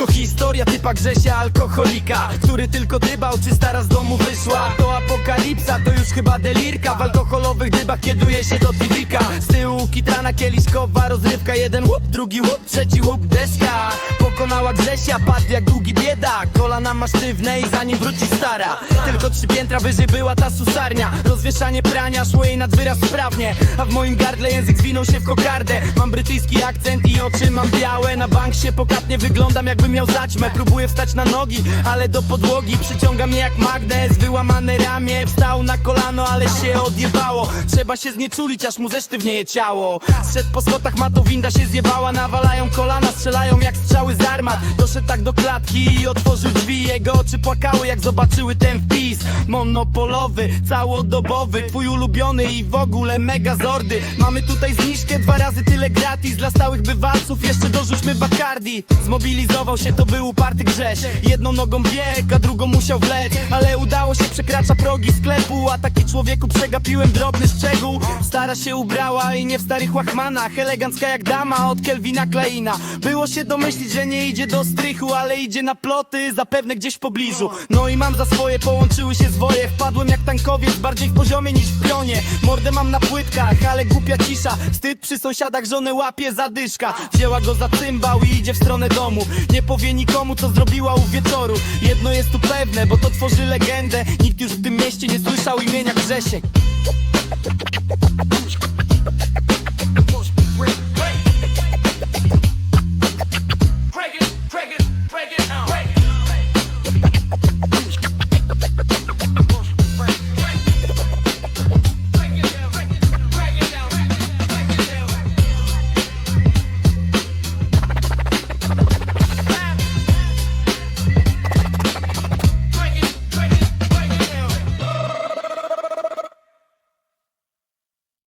ekipa Grzesia alkoholika Który tylko dybał, czy stara z domu wyszła. To apokalipsa, to już chyba delirka. W alkoholowych dybach kieduje się do Tidika Z tyłu kitrana kieliszkowa rozrywka Jeden łup, drugi łup, trzeci łup, deska. Pokonała Grzesia, padł jak długi bieda. Kolana ma sztywne i zanim wróci stara. Tylko trzy piętra wyżej była ta susarnia. Rozwieszanie prania szło jej nad wyraz sprawnie. A w moim gardle język zwinął się w kokardę. Mam brytyjski akcent i oczy mam białe. Na bank się pokatnie wyglądam jakbym miał zaćmę Próbuję wstać na nogi, ale do podłogi Przyciąga mnie jak magnes, wyłamane ramię Wstał na kolano, ale się odjebało. Trzeba się znieczulić, aż mu zesztywnieje ciało. Zszedł po schodach, ma to winda się zjebała. Nawalają kolana, strzelają jak strzały z armat. Doszedł tak do klatki i otworzył drzwi. Jego oczy płakały, jak zobaczyły ten wpis. Monopolowy, całodobowy Twój ulubiony i w ogóle mega zordy. Mamy tutaj zniżkę, dwa razy tyle gratis Dla stałych bywalców. Jeszcze dorzućmy Bacardi. Zmobilizował się, to był uparty grześ. Jedną nogą bieg, a drugą musiał wleć. Ale udało się, przekracza progi sklepu A taki człowieku przegapiłem drobny szczegół Stara się ubrała i nie w starych łachmanach. Elegancka jak dama od Kelvina Kleina. Było się domyślić, że nie idzie do strychu Ale idzie na ploty, zapewne gdzieś w pobliżu. No i mam za swoje, połączyły się zwoje. Wpadłem jak tankowiec, bardziej w poziomie niż w pionie. Mordę mam na płytkach, ale głupia cisza. Wstyd przy sąsiadach, żonę łapie zadyszka Wzięła go za cymbał i idzie w stronę domu. Nie powie nikomu, co zrobiła u wieczoru. Jedno jest tu pewne, bo to tworzy legendę. Nikt już w tym mieście nie słyszał imienia Grzesiek